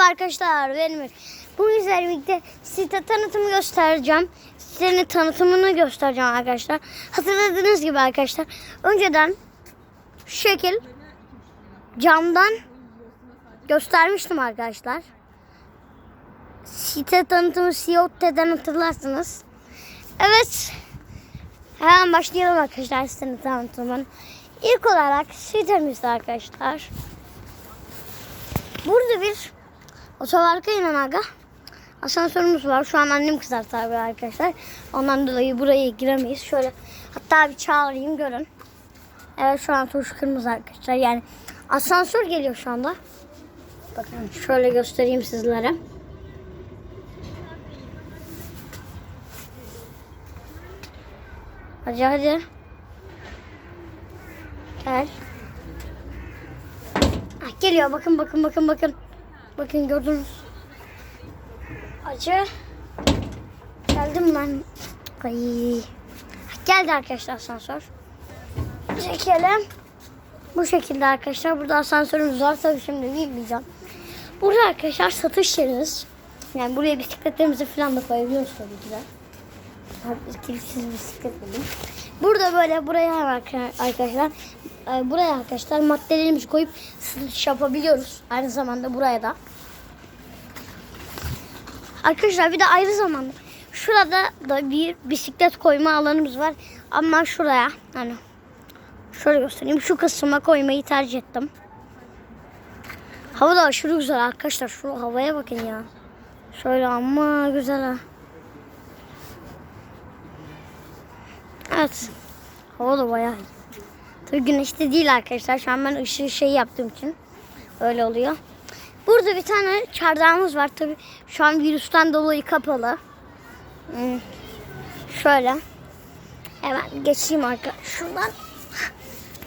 arkadaşlar benim. Bu yüzden birlikte site tanıtımı göstereceğim. Sitenin tanıtımını göstereceğim arkadaşlar. Hatırladığınız gibi arkadaşlar. Önceden şu şekil camdan göstermiştim arkadaşlar. Site tanıtımı COT'den hatırlarsınız. Evet. Hemen başlayalım arkadaşlar sitenin tanıtımını. İlk olarak sitemizde arkadaşlar. Burada bir otoparka inen aga. Asansörümüz var. Şu an annem kızar tabii arkadaşlar. Ondan dolayı buraya giremeyiz. Şöyle hatta bir çağırayım görün. Evet şu an tuş kırmızı arkadaşlar. Yani asansör geliyor şu anda. Bakın şöyle göstereyim sizlere. Hadi hadi. Gel. Ah, geliyor bakın bakın bakın bakın. Bakın gördünüz. Acı. Geldim ben. Ay. Geldi arkadaşlar asansör. Çekelim. Bu şekilde arkadaşlar. Burada asansörümüz var. Tabii şimdi bilmeyeceğim. Burada arkadaşlar satış yeriniz. Yani buraya bisikletlerimizi falan da koyabiliyoruz tabii ki de. Tabii kilisiz bisiklet buldum. Burada böyle buraya arka- arkadaşlar e, buraya arkadaşlar maddelerimizi koyup satış yapabiliyoruz. Aynı zamanda buraya da. Arkadaşlar bir de ayrı zamanda şurada da bir bisiklet koyma alanımız var. Ama şuraya hani şöyle göstereyim. Şu kısma koymayı tercih ettim. Hava da aşırı güzel arkadaşlar. Şu havaya bakın ya. Şöyle ama güzel ha. Evet. Hava da bayağı iyi. Tabii güneşte değil arkadaşlar. Şu an ben ışığı şey yaptığım için öyle oluyor. Burada bir tane çardağımız var. Tabii şu an virüsten dolayı kapalı. Hmm. Şöyle. Hemen geçeyim arka. Şuradan.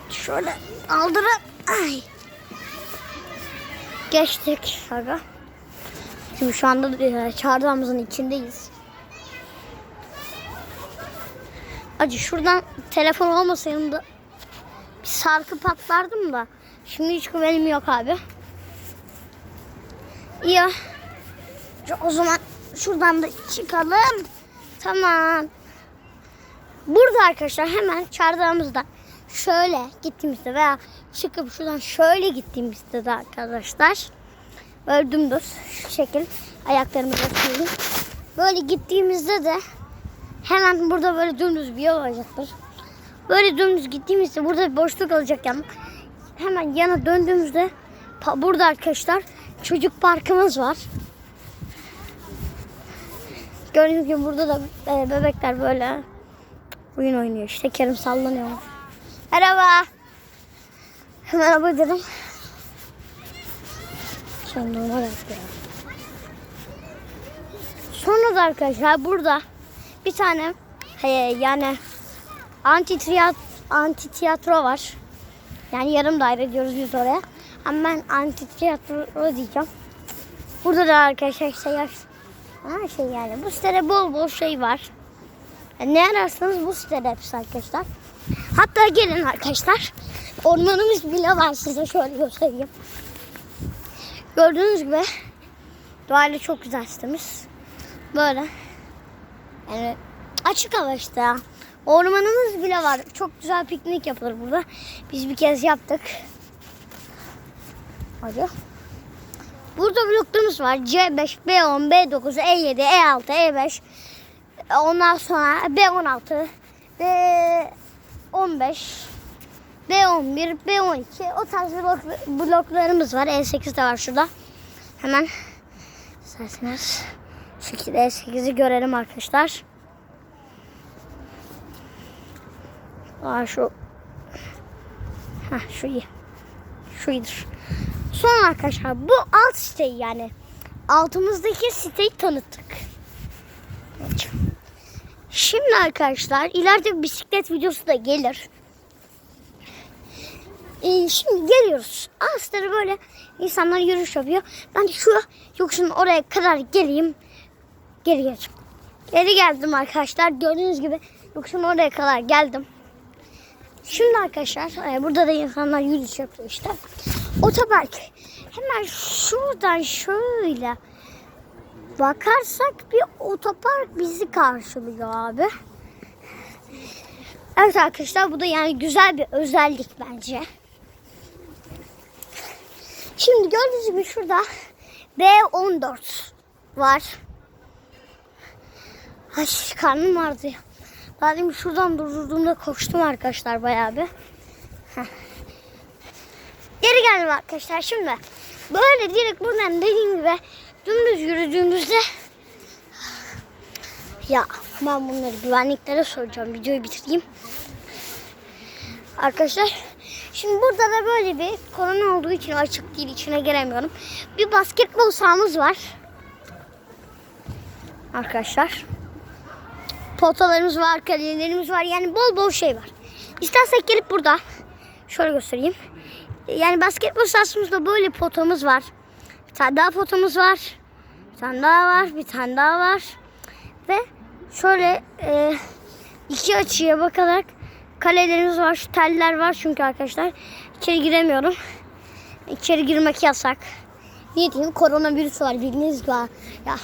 Şöyle aldırıp. Ay. Geçtik. Aga. Şimdi şu anda e, çardağımızın içindeyiz. Acı şuradan telefon olmasaydı da bir sarkı patlardım da. Şimdi hiç güvenim yok abi. İyi. O zaman şuradan da çıkalım. Tamam. Burada arkadaşlar hemen çardağımızda şöyle gittiğimizde veya çıkıp şuradan şöyle gittiğimizde de arkadaşlar böyle dümdüz şu şekil ayaklarımızı koyayım. Böyle gittiğimizde de hemen burada böyle dümdüz bir yol olacaktır. Böyle dümdüz gittiğimizde burada bir boşluk olacak yani. Hemen yana döndüğümüzde burada arkadaşlar çocuk parkımız var. Gördüğünüz gibi burada da e, bebekler böyle oyun oynuyor. İşte Kerim sallanıyor. Merhaba. Merhaba dedim. Sen normal. Sonra da arkadaşlar burada bir tane he, yani anti tiyatro, anti tiyatro var. Yani yarım daire diyoruz biz oraya. Ama ben anti tiyatro diyeceğim. Burada da arkadaşlar şey, ha, şey yani bu sitede bol bol şey var. Yani ne ararsanız bu sitede hepsi arkadaşlar. Hatta gelin arkadaşlar. Ormanımız bile var size şöyle göstereyim. Gördüğünüz gibi doğayla çok güzel sitemiz. Böyle. Yani açık hava işte. Ormanımız bile var. Çok güzel piknik yapılır burada. Biz bir kez yaptık. Hadi. Burada bloklarımız var. C5, B10, B9, E7, E6, E5. Ondan sonra B16, B15, B11, B12 o tarz blok, bloklarımız var. E8 de var şurada. Hemen isterseniz şu şekilde E8'i görelim arkadaşlar. Aa şu Heh, şu iyi. Şu iyidir. Sonra arkadaşlar bu alt siteyi yani altımızdaki siteyi tanıttık. Şimdi arkadaşlar ileride bisiklet videosu da gelir. Ee, şimdi geliyoruz. Aslında böyle insanlar yürüyüş yapıyor. Ben şu yokuşun oraya kadar geleyim. Geri geleceğim. Geri geldim arkadaşlar. Gördüğünüz gibi yokuşun oraya kadar geldim. Şimdi arkadaşlar e, burada da insanlar yürüyüş yapıyor işte. Otopark. Hemen şuradan şöyle bakarsak bir otopark bizi karşılıyor abi. Evet arkadaşlar bu da yani güzel bir özellik bence. Şimdi gördüğünüz gibi şurada B14 var. Ay karnım vardı ya. Daha demin şuradan durdurduğumda koştum arkadaşlar bayağı bir. Geri geldim arkadaşlar şimdi. Böyle direkt buradan dediğim gibi dümdüz yürüdüğümüzde ya ben bunları güvenliklere soracağım. Videoyu bitireyim. Arkadaşlar şimdi burada da böyle bir korona olduğu için açık değil içine giremiyorum. Bir basketbol sahamız var. Arkadaşlar. Potalarımız var, kalelerimiz var. Yani bol bol şey var. İstersek gelip burada şöyle göstereyim. Yani basketbol sahasımızda böyle potamız var. Bir tane daha potamız var. Bir tane daha var. Bir tane daha var. Ve şöyle e, iki açıya bakarak kalelerimiz var. Şu teller var çünkü arkadaşlar. İçeri giremiyorum. İçeri girmek yasak. Niye diyeyim? Koronavirüs var bildiğiniz gibi. Ya.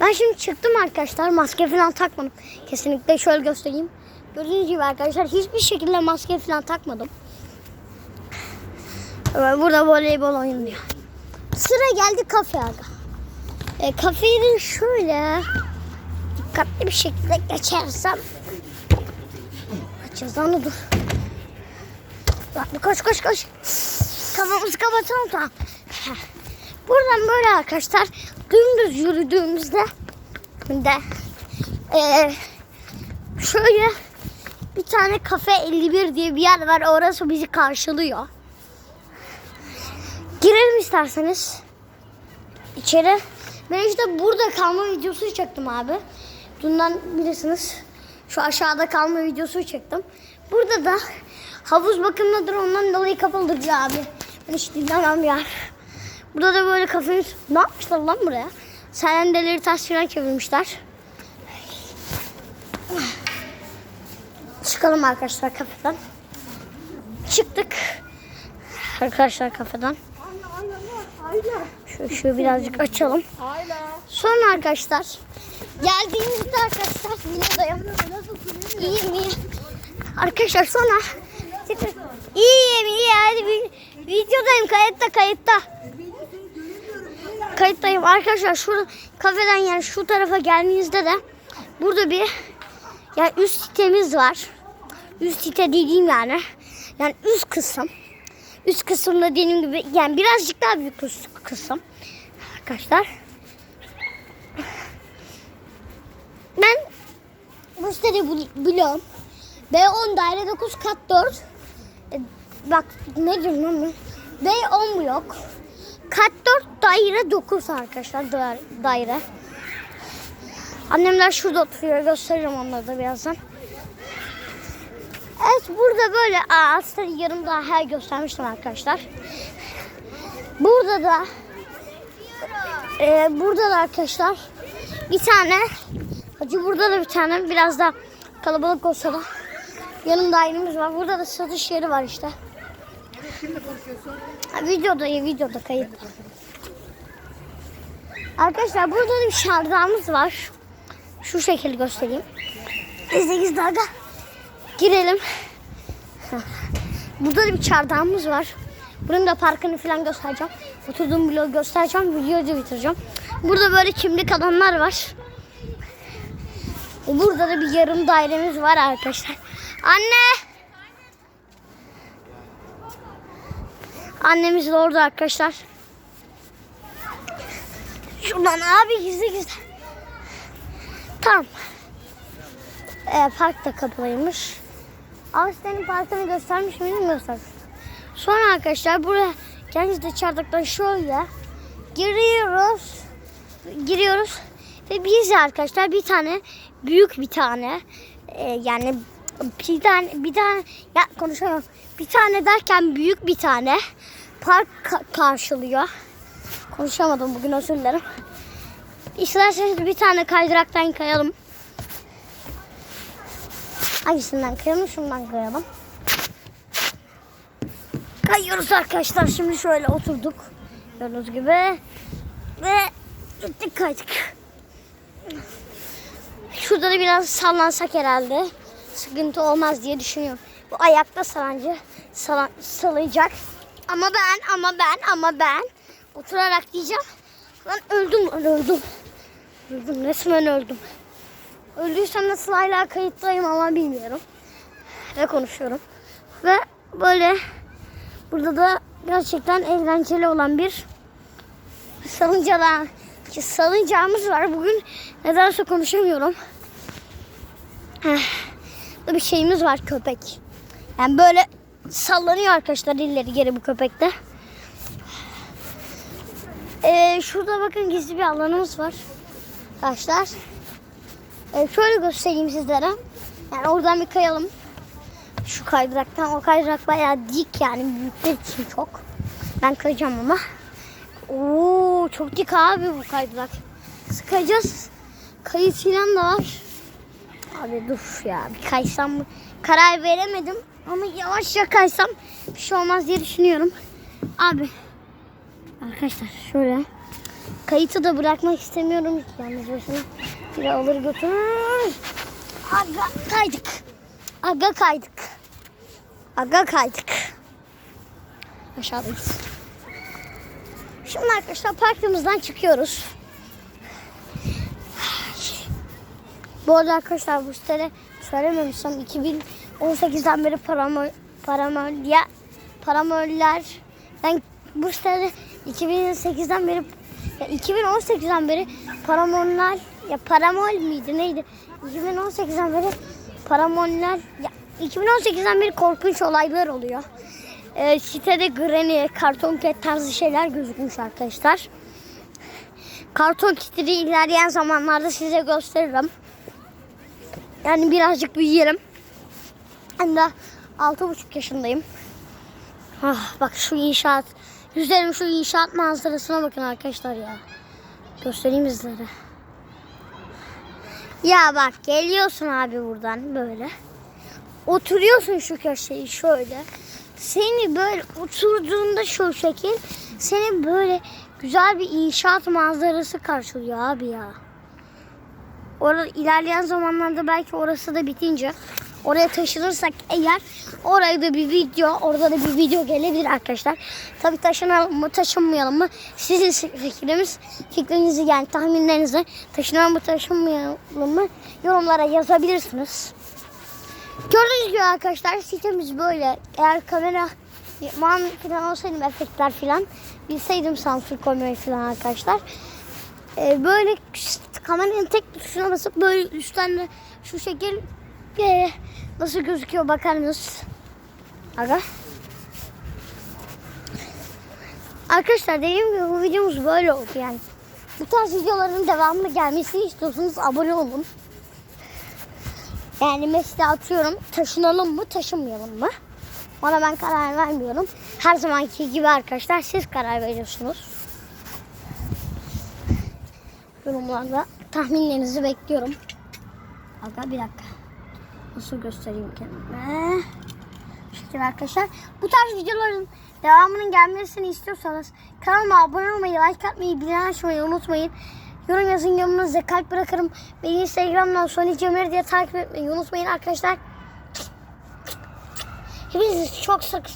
Ben şimdi çıktım arkadaşlar. Maske falan takmadım. Kesinlikle şöyle göstereyim. Gördüğünüz gibi arkadaşlar hiçbir şekilde maske falan takmadım. Burada voleybol oynanıyor. Sıra geldi kafe aga. E, kafeyi şöyle dikkatli bir şekilde geçersem Açacağız onu dur. Bak koş koş koş. Kafamızı kapatalım tamam. Buradan böyle arkadaşlar dümdüz yürüdüğümüzde de e, şöyle bir tane kafe 51 diye bir yer var. Orası bizi karşılıyor. Girelim isterseniz içeri. Ben işte burada kalma videosu çektim abi. Bundan bilirsiniz. Şu aşağıda kalma videosu çektim. Burada da havuz bakımdadır ondan dolayı kapalıdır abi. Ben hiç dinlemem ya. Burada da böyle kafemiz... Ne yapmışlar lan buraya? Serendeleri taş falan çevirmişler. Çıkalım arkadaşlar kafeden. Çıktık. Arkadaşlar kafeden. Şu, şu birazcık açalım. Sonra arkadaşlar geldiğimizde arkadaşlar Mine'dayım. İyiyim iyi. Arkadaşlar sonra iyiyim iyi hadi videodayım kayıtta kayıtta. Kayıttayım arkadaşlar şu kafeden yani şu tarafa geldiğinizde de burada bir yani üst sitemiz var. Üst site dediğim yani yani üst kısım. Üst kısımda dediğim gibi yani birazcık daha büyük kısım. Arkadaşlar. Ben bu siteyi biliyorum. B10 daire 9 kat 4. E, bak ne diyorum ben? B10 blok. Kat 4 daire 9 arkadaşlar da- daire. Annemler şurada oturuyor. Gösteririm onları da birazdan. Evet burada böyle aslında yarım daha her göstermiştim arkadaşlar. Burada da e, burada da arkadaşlar bir tane Hacı burada da bir tane biraz da kalabalık olsa da yanım dairemiz var. Burada da satış yeri var işte. Ha, videoda videoda kayıt. Arkadaşlar burada da bir şardağımız var. Şu şekilde göstereyim. 8 dakika. Girelim. Burada da bir çardağımız var. Bunun da parkını falan göstereceğim. Oturduğum bloğu göstereceğim. Videoyu da bitireceğim. Burada böyle kimlik alanlar var. Burada da bir yarım dairemiz var arkadaşlar. Anne! Annemiz de orada arkadaşlar. Şuradan abi gizli gizli. Tamam. Ee, park da kapalıymış. Ağustos'un parkını göstermiş miydim göstermiş. Sonra arkadaşlar buraya kendiniz çardaktan şöyle giriyoruz. Giriyoruz. Ve biz arkadaşlar bir tane büyük bir tane e, yani bir tane bir tane ya konuşamıyorum. Bir tane derken büyük bir tane park ka- karşılıyor. Konuşamadım bugün özür dilerim. İsterseniz bir tane kaydıraktan kayalım. Hangisinden kayalım? Şundan kayalım. Kayıyoruz arkadaşlar. Şimdi şöyle oturduk. Gördüğünüz gibi. Ve gittik kaydık. Şurada da biraz sallansak herhalde. Sıkıntı olmaz diye düşünüyorum. Bu ayakta salancı salan, sallayacak. Ama ben, ama ben, ama ben oturarak diyeceğim. Lan öldüm, lan öldüm. Öldüm, resmen öldüm. Öldüysem nasıl hala kayıttayım ama bilmiyorum. Ve konuşuyorum. Ve böyle burada da gerçekten eğlenceli olan bir salıncalar, salıncağımız var. Bugün nedense konuşamıyorum. Heh, bir şeyimiz var köpek. Yani böyle sallanıyor arkadaşlar ileri geri bu köpekte. Ee, şurada bakın gizli bir alanımız var. Arkadaşlar. Ee, şöyle göstereyim sizlere. Yani oradan bir kayalım. Şu kaydıraktan. O kaydırak bayağı dik yani büyükler için çok. Ben kayacağım ama. Oo çok dik abi bu kaydırak. Sıkacağız. Kayıt filan da var. Abi dur ya bir kaysam mı? Karar veremedim ama yavaşça kaysam bir şey olmaz diye düşünüyorum. Abi arkadaşlar şöyle kayıtı da bırakmak istemiyorum yalnız başına. Biri alır götürür. Aga kaydık. Aga kaydık. Aga kaydık. Aşağıdayız. Şimdi arkadaşlar parkımızdan çıkıyoruz. Bu arada arkadaşlar bu sitede söylememişsem 2018'den beri paramol, paramol ya paramoller ben bu sitede 2008'den beri ya 2018'den beri paramoller ya paramol miydi neydi 2018'den beri paramoller ya 2018'den beri korkunç olaylar oluyor. Ee, sitede granny, karton ket tarzı şeyler gözükmüş arkadaşlar. Karton kitleri ilerleyen zamanlarda size gösteririm. Yani birazcık büyüyelim. Ben de altı buçuk yaşındayım. Ah, bak şu inşaat. Üzerim şu inşaat manzarasına bakın arkadaşlar ya. Göstereyim sizlere. Ya bak geliyorsun abi buradan böyle. Oturuyorsun şu köşeyi şöyle. Seni böyle oturduğunda şu şekil seni böyle güzel bir inşaat manzarası karşılıyor abi ya. Orada ilerleyen zamanlarda belki orası da bitince oraya taşınırsak eğer oraya da bir video orada da bir video gelebilir arkadaşlar. Tabii taşınalım mı taşınmayalım mı sizin fikriniz fikrinizi yani tahminlerinizi taşınalım mı taşınmayalım mı yorumlara yazabilirsiniz. Gördüğünüz gibi arkadaşlar sitemiz böyle. Eğer kamera man falan olsaydım efektler falan bilseydim sansür koymayı falan arkadaşlar. Ee, böyle kameranın tek tuşuna basıp böyle üstten de şu şekil ee, nasıl gözüküyor bakar mısınız? Aga. Arkadaşlar dediğim gibi bu videomuz böyle oldu yani. Bu tarz videoların devamlı gelmesini istiyorsanız abone olun. Yani mesela atıyorum taşınalım mı taşınmayalım mı? Ona ben karar vermiyorum. Her zamanki gibi arkadaşlar siz karar veriyorsunuz. Yorumlarda tahminlerinizi bekliyorum. Aga bir dakika. Nasıl göstereyim kendime? Şükür arkadaşlar. Bu tarz videoların devamının gelmesini istiyorsanız kanalıma abone olmayı, like atmayı, bildirim açmayı unutmayın. Yorum yazın yorumunuza kalp bırakırım. Beni Instagram'dan Sonic Ömer diye takip etmeyi unutmayın arkadaşlar. Hepinizi çok sık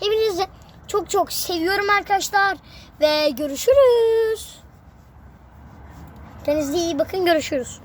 Hepinizi çok çok seviyorum arkadaşlar. Ve görüşürüz. Kendinize iyi bakın görüşürüz.